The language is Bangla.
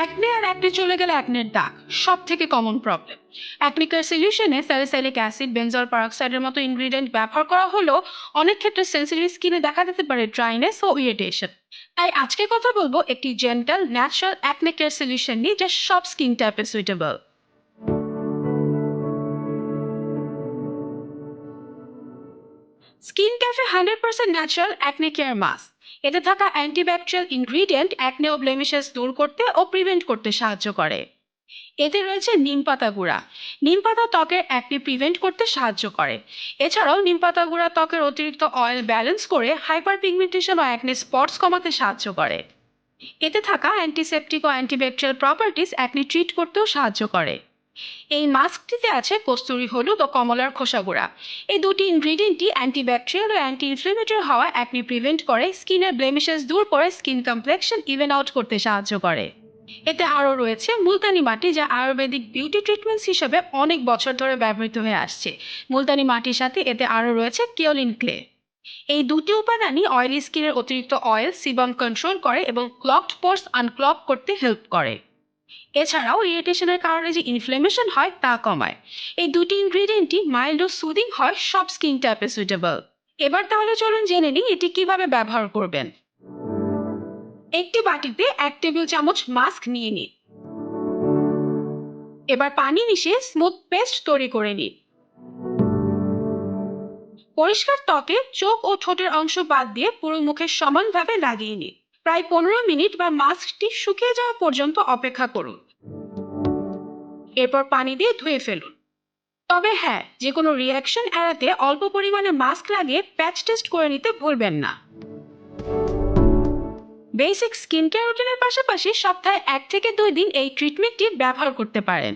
অ্যাকনে আর অ্যাকনে চলে গেলে অ্যাকনের দাগ সব থেকে কমন প্রবলেম অ্যাকনিকার সলিউশনে স্যালিসাইলিক অ্যাসিড বেনজল পারক্সাইডের মতো ইনগ্রিডিয়েন্ট ব্যবহার করা হলেও অনেক ক্ষেত্রে সেন্সিটিভ স্কিনে দেখা যেতে পারে ড্রাইনেস ও ইরিটেশন তাই আজকে কথা বলব একটি gentle natural acne care solution নিয়ে যা সব স্কিন টাইপে suitable skin cafe hundred percent natural acne care mask এতে থাকা অ্যান্টিব্যাকটেরিয়াল ইনগ্রিডিয়েন্ট অ্যাকনে ও ব্লেমিশেস দূর করতে ও প্রিভেন্ট করতে সাহায্য করে। এতে রয়েছে নিম পাতা গুঁড়া। নিম পাতা ত্বকের অ্যাকনে প্রিভেন্ট করতে সাহায্য করে। এছাড়াও নিম পাতা গুঁড়া ত্বকের অতিরিক্ত অয়েল ব্যালেন্স করে হাইপার পিগমেন্টেশন ও অ্যাকনে স্পটস কমাতে সাহায্য করে। এতে থাকা অ্যান্টিসেপটিক ও অ্যান্টিব্যাকটেরিয়াল প্রপার্টিস অ্যাকনে ট্রিট করতেও সাহায্য করে। এই মাস্কটিতে আছে কস্তুরি হলুদ ও কমলার খোসা গুঁড়া। এই দুটি ইনগ্রিডিয়েন্টই অ্যান্টিব্যাকটেরিয়াল ও অ্যান্টি ইনফ্লেমেটরি হওয়া অ্যাকনি প্রিভেন্ট করে স্কিনের ব্লেমিশেস দূর করে স্কিন কমপ্লেকশন ইভেন আউট করতে সাহায্য করে। এতে আরও রয়েছে মুলতানি মাটি যা আয়ুর্বেদিক বিউটি ট্রিটমেন্টস হিসেবে অনেক বছর ধরে ব্যবহৃত হয়ে আসছে। মুলতানি মাটির সাথে এতে আরও রয়েছে কিওলিন ক্লে এই দুটি উপাদানই অয়েলি স্কিনের অতিরিক্ত অয়েল সিবাম কন্ট্রোল করে এবং ক্লকড পোর্স আনক্লক করতে হেল্প করে। এছাড়াও ইরিটেশনের কারণে যে ইনফ্লেমেশন হয়, তা কমায়। এই দুটি ইনগ্রিডিয়েন্টই মাইল্ড ও সুদিং হয়, সব স্কিন টাইপে সুইটেবল এবার তাহলে চলুন জেনে নিই এটি কীভাবে ব্যবহার করবেন। একটি বাটিতে এক টেবিল চামচ মাস্ক নিয়ে নিন। এবার পানি মিশিয়ে স্মুথ পেস্ট তৈরি করে নিন। পরিষ্কার ত্বকে চোখ ও ঠোঁটের অংশ বাদ দিয়ে পুরো মুখে সমানভাবে লাগিয়ে নিন। প্রায় পনেরো মিনিট বা মাস্কটি শুকিয়ে যাওয়া পর্যন্ত অপেক্ষা করুন। এরপর পানি দিয়ে ধুয়ে ফেলুন। তবে হ্যাঁ যে কোনো রিয়াকশন এড়াতে অল্প পরিমাণে মাস্ক লাগিয়ে প্যাচ টেস্ট করে নিতে ভুলবেন না। বেসিক স্কিন কেয়ার রুটিনের পাশাপাশি সপ্তাহে এক থেকে দুই দিন এই ট্রিটমেন্টটি ব্যবহার করতে পারেন।